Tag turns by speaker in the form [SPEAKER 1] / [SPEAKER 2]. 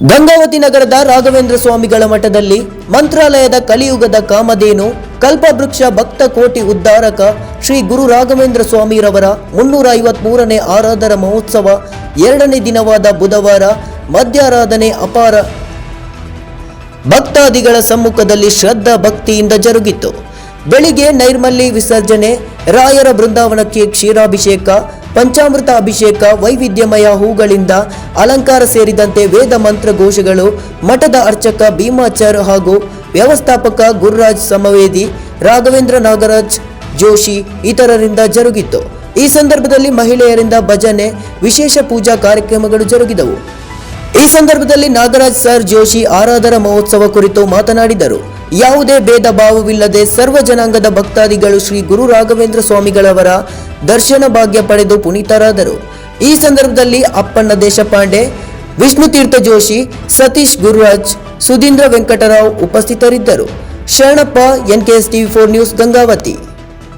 [SPEAKER 1] ಗಂಗಾವತಿ ನಗರದ ರಾಘವೇಂದ್ರ ಸ್ವಾಮಿಗಳ ಮಠದಲ್ಲಿ ಮಂತ್ರಾಲಯದ ಕಲಿಯುಗದ ಕಾಮಧೇನು, ಕಲ್ಪವೃಕ್ಷ ಭಕ್ತ ಕೋಟಿ ಉದ್ಧಾರಕ ಶ್ರೀ ಗುರು ರಾಘವೇಂದ್ರ ಸ್ವಾಮಿರವರ ಮುನ್ನೂರ ಐವತ್ಮೂರನೇ ಆರಾಧನಾ ಮಹೋತ್ಸವ ಎರಡನೇ ದಿನವಾದ ಬುಧವಾರ ಮಧ್ಯಾರಾಧನೆ ಅಪಾರ ಭಕ್ತಾದಿಗಳ ಸಮ್ಮುಖದಲ್ಲಿ ಶ್ರದ್ಧಾ ಭಕ್ತಿಯಿಂದ ಜರುಗಿತು. ಬೆಳಿಗ್ಗೆ ನೈರ್ಮಲ್ಯ ವಿಸರ್ಜನೆ, ರಾಯರ ಬೃಂದಾವನಕ್ಕೆ ಕ್ಷೀರಾಭಿಷೇಕ ಪಂಚಾಮೃತ ಅಭಿಷೇಕ, ವೈವಿಧ್ಯಮಯ ಹೂಗಳಿಂದ ಅಲಂಕಾರ ಸೇರಿದಂತೆ ವೇದ ಮಂತ್ರ ಘೋಷಗಳು ಮಠದ ಅರ್ಚಕ ಭೀಮಾಚಾರ್ ಹಾಗೂ ವ್ಯವಸ್ಥಾಪಕ ಗುರುರಾಜ್ ಸಮವೇದಿ, ರಾಘವೇಂದ್ರ ನಾಗರಾಜ್ ಜೋಶಿ ಇತರರಿಂದ ಜರುಗಿತು. ಈ ಸಂದರ್ಭದಲ್ಲಿ ಮಹಿಳೆಯರಿಂದ ಭಜನೆ, ವಿಶೇಷ ಪೂಜಾ ಕಾರ್ಯಕ್ರಮಗಳು ಜರುಗಿದವು. ಈ ಸಂದರ್ಭದಲ್ಲಿ ನಾಗರಾಜ್ ಸರ್ ಜೋಶಿ ಆರಾಧನಾ ಮಹೋತ್ಸವ ಕುರಿತು ಮಾತನಾಡಿದರು. ಯಾವುದೇ ಭೇದ ಭಾವವಿಲ್ಲದೆ ಸರ್ವ ಜನಾಂಗದ ಭಕ್ತಾದಿಗಳು ಶ್ರೀ ಗುರು ರಾಘವೇಂದ್ರ ಸ್ವಾಮಿಗಳವರ ದರ್ಶನ ಭಾಗ್ಯ ಪಡೆದು ಪುನೀತರಾದರು. ಈ ಸಂದರ್ಭದಲ್ಲಿ ಅಪ್ಪಣ್ಣ ದೇಶಪಾಂಡೆ, ವಿಷ್ಣು ತೀರ್ಥ ಜೋಶಿ, ಸತೀಶ್ ಗುರುರಾಜ್, ಸುಧೀಂದ್ರ ವೆಂಕಟರಾವ್ ಉಪಸ್ಥಿತರಿದ್ದರು. Sharanappa NKS TV four news Gangavathi.